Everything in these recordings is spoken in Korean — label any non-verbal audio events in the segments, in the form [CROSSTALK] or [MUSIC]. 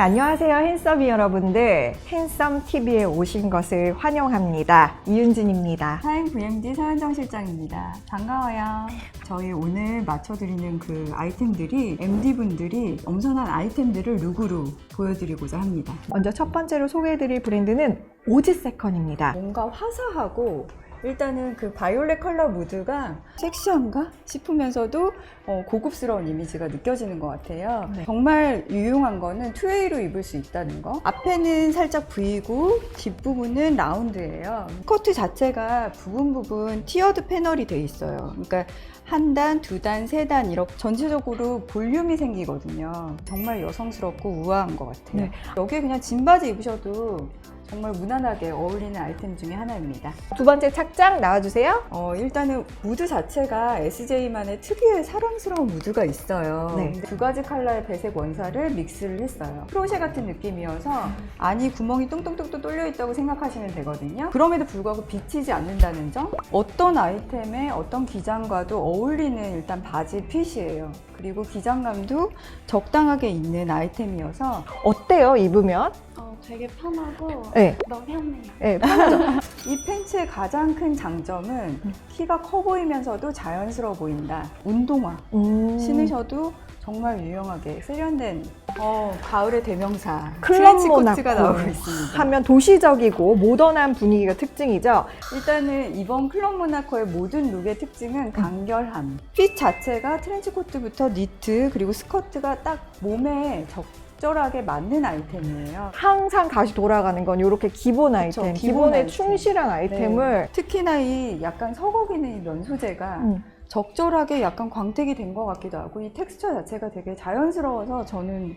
안녕하세요, 핸섬이 여러분들. 핸섬 TV에 오신 것을 환영합니다. 이윤진입니다. 사행 VMD 서현정 실장입니다. 반가워요. 저희 오늘 맞춰드리는 그 아이템들이 MD분들이 엄선한 아이템들을 룩으로 보여드리고자 합니다. 먼저 첫 번째로 소개해드릴 브랜드는 오즈세컨입니다. 뭔가 화사하고 일단은 그 바이올렛 컬러 무드가 섹시한가 싶으면서도 어, 고급스러운 이미지가 느껴지는 것 같아요. 네. 정말 유용한 거는 투웨이로 입을 수 있다는 거. 앞에는 살짝 V고 뒷부분은 라운드예요. 스커트 자체가 부분 부분 티어드 패널이 돼 있어요. 그러니까 한 단, 두 단, 세 단 이렇게 전체적으로 볼륨이 생기거든요. 정말 여성스럽고 우아한 것 같아요. 네. 여기에 그냥 진 바지 입으셔도 정말 무난하게 어울리는 아이템 중에 하나입니다. 두 번째 착장 나와주세요. 어, 일단은 무드 자체가 SJ만의 특유의 사랑스러운 무드가 있어요. 네. 두 가지 컬러의 배색 원사를 믹스를 했어요. 크로셰 같은 느낌이어서 안이 구멍이 뚱뚱뚱뚱 뚫려 있다고 생각하시면 되거든요. 그럼에도 불구하고 비치지 않는다는 점. 어떤 아이템의 어떤 기장과도 어울리는 일단 바지 핏이에요. 그리고 기장감도 적당하게 있는 아이템이어서 어때요, 입으면? 어, 되게 편하고 네. 너무 편해요. 네, 편하죠? [LAUGHS] 이 팬츠의 가장 큰 장점은 키가 커 보이면서도 자연스러워 보인다. 운동화. 음, 신으셔도 정말 유용하게 세련된 어, 가을의 대명사 트렌치 코트가 나오고 있습니다. 하면 도시적이고 모던한 분위기가 특징이죠. 일단은 이번 클럽 모나코의 모든 룩의 특징은 간결함. 핏 자체가 트렌치 코트부터 니트 그리고 스커트가 딱 몸에 적 절하게 맞는 아이템이에요. 항상 다시 돌아가는 건 이렇게 기본 아이템, 기본 기본에 아이템. 충실한 아이템을 네. 특히나 이 약간 서걱이는 이면 소재가 음. 적절하게 약간 광택이 된 것 같기도 하고 이 텍스처 자체가 되게 자연스러워서 저는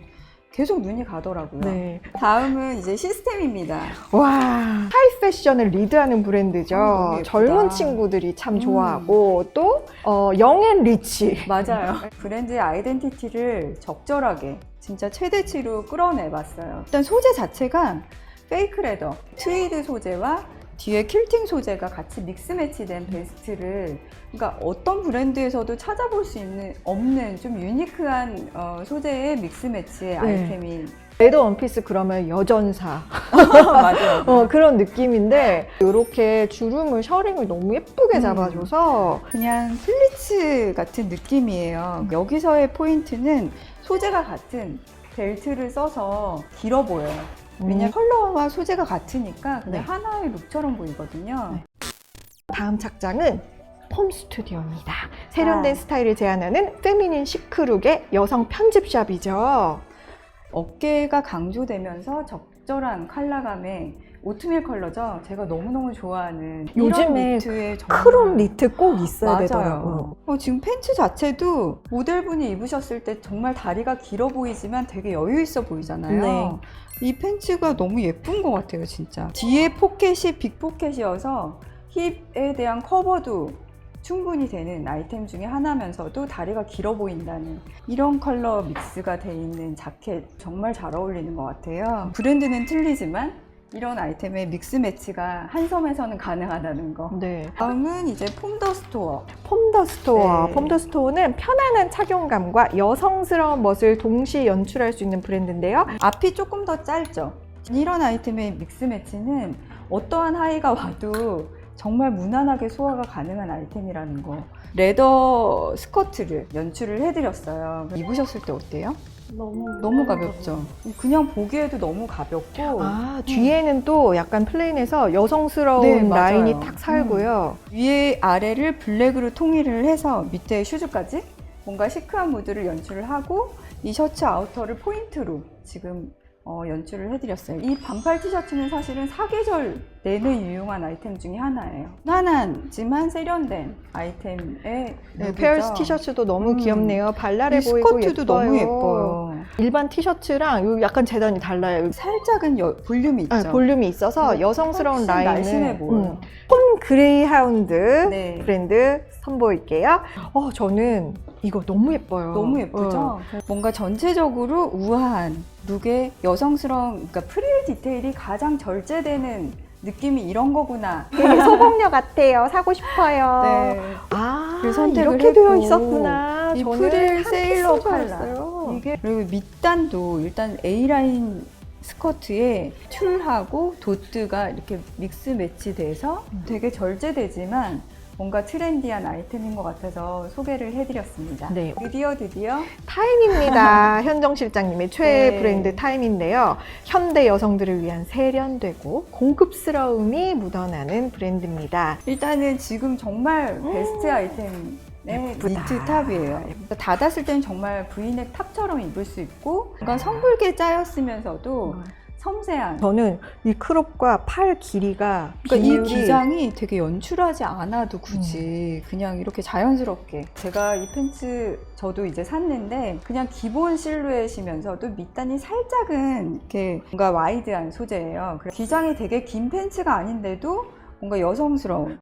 계속 눈이 가더라고요. 네. 다음은 이제 시스템입니다. 와, 하이 패션을 리드하는 브랜드죠. 어. 젊은 친구들이 참 음. 좋아하고 또 어, 영앤 리치. 맞아요. 브랜드의 아이덴티티를 적절하게 진짜 최대치로 끌어내봤어요. 일단 소재 자체가 페이크 레더, 트위드 소재와 뒤에 퀼팅 소재가 같이 믹스 매치된 베스트를 그러니까 어떤 브랜드에서도 찾아볼 수 있는 없는 좀 유니크한 어, 소재의 믹스 매치의 아이템이 레더 원피스 그러면 여전사 [LAUGHS] 맞아요. [LAUGHS] 어, 그런 느낌인데 이렇게 주름을 셔링을 너무 예쁘게 음. 잡아줘서 그냥 플리츠 같은 느낌이에요. 여기서의 포인트는 소재가 같은 벨트를 써서 길어 보여요. 왜냐 면 컬러와 소재가 같으니까 그냥 네. 하나의 룩처럼 보이거든요. 네. 다음 착장은 폼 스튜디오입니다. 세련된 아. 스타일을 제안하는 페미닌 시크룩의 여성 편집샵이죠. 어깨가 강조되면서 적 절한 컬러감의 오트밀 컬러죠. 제가 너무너무 좋아하는 요즘에 니트의 정말 크롭 니트 꼭 있어야 맞아요. 되더라고요. 어, 지금 팬츠 자체도 모델분이 입으셨을 때 정말 다리가 길어 보이지만 되게 여유 있어 보이잖아요. 네. 이 팬츠가 너무 예쁜 것 같아요, 진짜. 뒤에 포켓이 빅 포켓이어서 힙에 대한 커버도 충분히 되는 아이템 중에 하나면서도 다리가 길어 보인다는 이런 컬러 믹스가 돼 있는 자켓 정말 잘 어울리는 것 같아요. 브랜드는 틀리지만 이런 아이템의 믹스 매치가 한 섬에서는 가능하다는 거. 네. 다음은 이제 폼더 스토어. 폼더 스토어. 네. 폼더 스토어는 편안한 착용감과 여성스러운 멋을 동시에 연출할 수 있는 브랜드인데요. 앞이 조금 더 짧죠. 이런 아이템의 믹스 매치는 어떠한 하의가 와도 정말 무난하게 소화가 가능한 아이템이라는 거. 레더 스커트를 연출을 해드렸어요. 입으셨을 때 어때요? 너무 너무 가볍죠. 그냥 보기에도 너무 가볍고 아, 뒤에는 또 약간 플레인해서 여성스러운 네, 맞아요. 라인이 딱 살고요. 위에 아래를 블랙으로 통일을 해서 밑에 슈즈까지 뭔가 시크한 무드를 연출을 하고 이 셔츠 아우터를 포인트로 지금 어, 연출을 해드렸어요. 이 반팔 티셔츠는 사실은 사계절 내내 유용한 아이템 중에 하나예요. 편안하지만 세련된 아이템의 네. 페어스 티셔츠도 너무 음. 귀엽네요. 발랄해 이 보이고 스커트도 예뻐요. 너무 예뻐요. 일반 티셔츠랑 요 약간 재단이 달라요. 살짝은 여- 볼륨이 있죠. 아, 볼륨이 있어서 네, 여성스러운 훨씬 라인을 날씬해 보여요. 음, 홈 그레이 하운드 네. 브랜드 선보일게요. 어, 저는 이거 너무 예뻐요. 너무 예쁘죠? 어. 뭔가 전체적으로 우아한 룩의 여성스러운, 그러니까 프릴 디테일이 가장 절제되는 느낌이 이런 거구나. 되게 [LAUGHS] 소공녀 같아요. 사고 싶어요. 네. 아, 그 선택을 이렇게 되어 했고, 있었구나. 이 저는 프릴 한 세일러. 알았어요. 이 이게 그리고 밑단도 일단 A라인 스커트에 튤하고 도트가 이렇게 믹스 매치돼서 되게 절제되지만 뭔가 트렌디한 아이템인 것 같아서 소개를 해드렸습니다. 네. 드디어 드디어 타임입니다. [LAUGHS] 현정 실장님의 최애 네. 브랜드 타임인데요. 현대 여성들을 위한 세련되고 고급스러움이 묻어나는 브랜드입니다. 일단은 지금 정말 음. 베스트 아이템 의 예쁘다. 니트 탑이에요. 닫았을 때는 정말 브이넥 탑처럼 입을 수 있고, 뭔가 성글게 짜였으면서도 섬세한. 저는 이 크롭과 팔 길이가 그러니까 이 비율이 기장이 되게 연출하지 않아도 굳이 그냥 이렇게 자연스럽게 제가 이 팬츠 저도 이제 샀는데 그냥 기본 실루엣이면서도 밑단이 살짝은 이렇게 뭔가 와이드한 소재예요. 그래서 기장이 되게 긴 팬츠가 아닌데도 뭔가 여성스러운.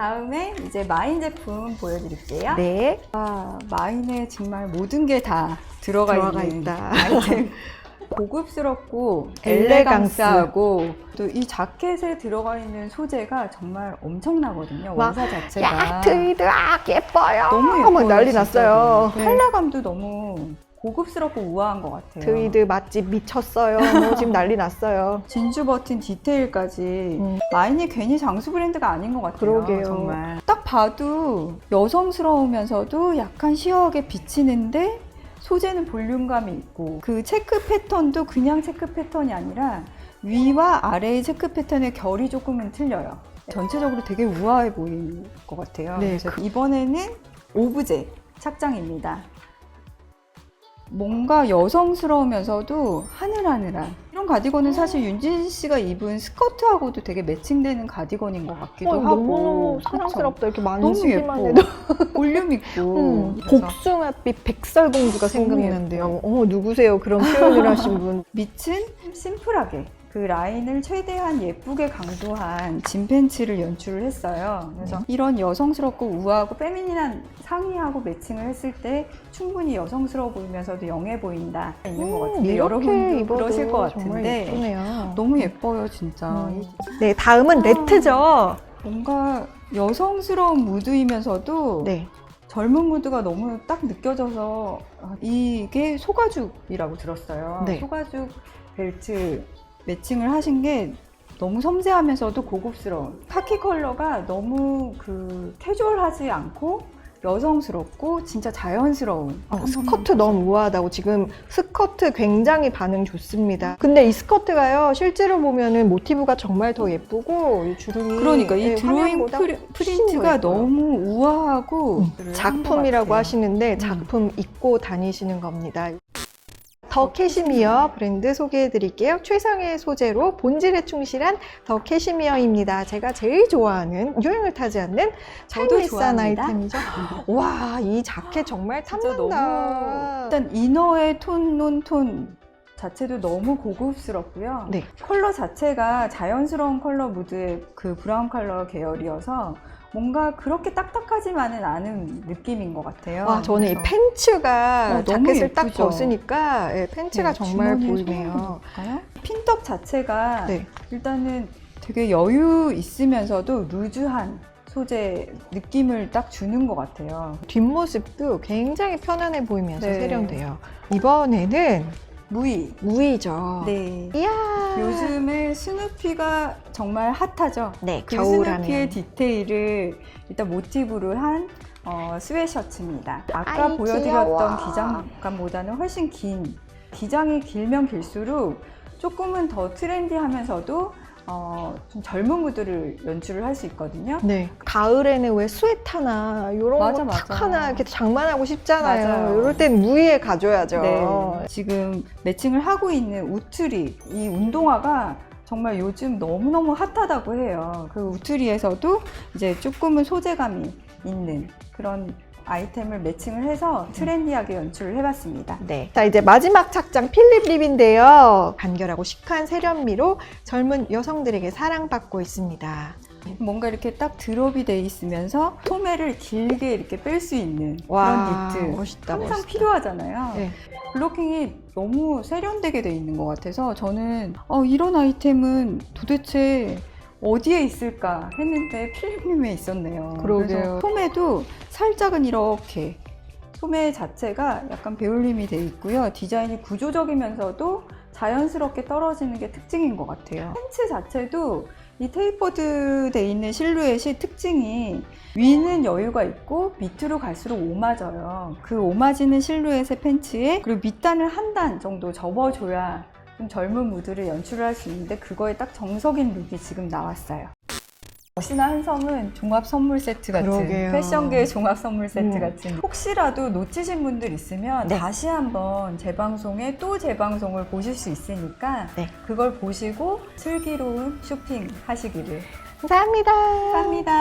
다음에 이제 마인 제품 보여드릴게요. 네 아, 마인에 정말 모든 게 다 들어가, 들어가 있는 있다. 아이템. [LAUGHS] 고급스럽고 엘레강스. 엘레강스하고 또 이 자켓에 들어가 있는 소재가 정말 엄청나거든요. 와, 원사 자체가 야 트위드 아 예뻐요. 너무 예뻐요. 막 난리 진짜로. 났어요. 네. 컬러감도 너무 고급스럽고 우아한 것 같아요. 트위드 맛집 미쳤어요. 뭐 [LAUGHS] 지금 난리 났어요. 진주 버튼 디테일까지 음. 마인이 괜히 장수 브랜드가 아닌 것 같아요. 그러게요. 정말 딱 봐도 여성스러우면서도 약간 시어하게 비치는데 소재는 볼륨감이 있고 그 체크 패턴도 그냥 체크 패턴이 아니라 위와 아래의 체크 패턴의 결이 조금은 틀려요. 전체적으로 되게 우아해 보이는 것 같아요. 네, 그래서 이번에는 오브제 착장입니다. 뭔가 여성스러우면서도 하늘하늘한 이런 가디건은 사실 윤진 씨가 입은 스커트하고도 되게 매칭되는 가디건인 것 같기도 어, 하고 그쵸? 사랑스럽다. 이렇게 너무 만지기만 예뻐 해도 [LAUGHS] 볼륨 있고 음, 그래서 복숭아빛 백설공주가 너무 생각나는데요. 어 누구세요? 그런 표현을 하신 분. [LAUGHS] 밑은 심플하게 그 라인을 최대한 예쁘게 강조한 진 팬츠를 연출을 했어요. 그래서 이런 여성스럽고 우아하고 페미닌한 상의하고 매칭을 했을 때 충분히 여성스러워 보이면서도 영해 보인다 있는 것 같은데 음, 여러분도 입어도 그러실 것 같은데 예쁘네요. 너무 예뻐요 진짜. 음. 이- 네, 다음은 레트죠. 뭔가 여성스러운 무드이면서도 네. 젊은 무드가 너무 딱 느껴져서 아, 이게 소가죽이라고 들었어요. 네. 소가죽 벨트 매칭을 하신 게 너무 섬세하면서도 고급스러운 카키 컬러가 너무 그 캐주얼하지 않고 여성스럽고 진짜 자연스러운 어, 한 스커트 너무 우아하다고 지금 스커트 굉장히 반응 좋습니다. 근데 이 스커트가요 실제로 보면은 모티브가 정말 더 예쁘고 이 주름이 그러니까 이 네, 드로잉 화면보다 프리, 훨씬 프린트가 예뻐요. 너무 우아하고 음, 작품이라고 하시는데 음. 작품 입고 다니시는 겁니다. 더 캐시미어 브랜드 소개해 드릴게요. 최상의 소재로 본질에 충실한 더 캐시미어입니다. 제가 제일 좋아하는 유행을 타지 않는 저도 좋아합니다. 아이템이죠. 와, 이 자켓 정말 진짜 탐난다. 너무 일단 이너의 톤, 논 톤 자체도 너무 고급스럽고요. 네. 컬러 자체가 자연스러운 컬러 무드의 그 브라운 컬러 계열이어서 뭔가 그렇게 딱딱하지만은 않은 느낌인 것 같아요. 와, 저는 이 그래서 팬츠가 어, 너무 자켓을 딱 예쁘죠? 벗으니까 예, 팬츠가 네, 정말 보이네요. 핀떡 자체가 네. 일단은 되게 여유 있으면서도 루즈한 소재 느낌을 딱 주는 것 같아요. 뒷모습도 굉장히 편안해 보이면서 네. 세련돼요. 이번에는 무이. 무이죠. 네. 이야. 요즘에 스누피가 정말 핫하죠. 네, 그 겨울하면. 스누피의 디테일을 일단 모티브로 한 어, 스웨셔츠입니다. 아까 아이, 보여드렸던 귀여워. 기장감보다는 훨씬 긴 기장이 길면 길수록 조금은 더 트렌디하면서도 어, 좀 젊은 무드를 연출을 할 수 있거든요. 네. 가을에는 왜 스웨터나 이런 맞아, 거 탁 맞아. 하나 이렇게 장만하고 싶잖아요. 맞아요. 이럴 땐 무이에 가져야죠. 네. 지금 매칭을 하고 있는 우트리 이 운동화가 정말 요즘 너무너무 핫하다고 해요. 그 우트리에서도 이제 조금은 소재감이 있는 그런 아이템을 매칭을 해서 트렌디하게 연출을 해봤습니다. 네. 자, 이제 마지막 착장 필립 립인데요. 간결하고 시크한 세련미로 젊은 여성들에게 사랑받고 있습니다. 뭔가 이렇게 딱 드롭이 돼 있으면서 소매를 길게 이렇게 뺄 수 있는 와, 그런 니트 멋있다, 항상 멋있다. 필요하잖아요. 네. 블로킹이 너무 세련되게 돼 있는 것 같아서 저는 어, 이런 아이템은 도대체 어디에 있을까 했는데 필립님에 있었네요. 그러게요. 소매도 살짝은 이렇게 소매 자체가 약간 배울림이 돼 있고요. 디자인이 구조적이면서도 자연스럽게 떨어지는 게 특징인 것 같아요. 팬츠 자체도 이 테이퍼드 돼 있는 실루엣이 특징이 위는 여유가 있고 밑으로 갈수록 오마져요. 그 오마지는 실루엣의 팬츠에 그리고 밑단을 한 단 정도 접어줘야 좀 젊은 무드를 연출을 할수 있는데 그거에 딱 정석인 룩이 지금 나왔어요. 멋이나 한섬은 종합 선물 세트 같은 그러게요. 패션계의 종합 선물 세트 음. 같은 혹시라도 놓치신 분들 있으면 네. 다시 한번 재방송에 또 재방송을 보실 수 있으니까 네. 그걸 보시고 슬기로운 쇼핑 하시기를 감사합니다. 감사합니다.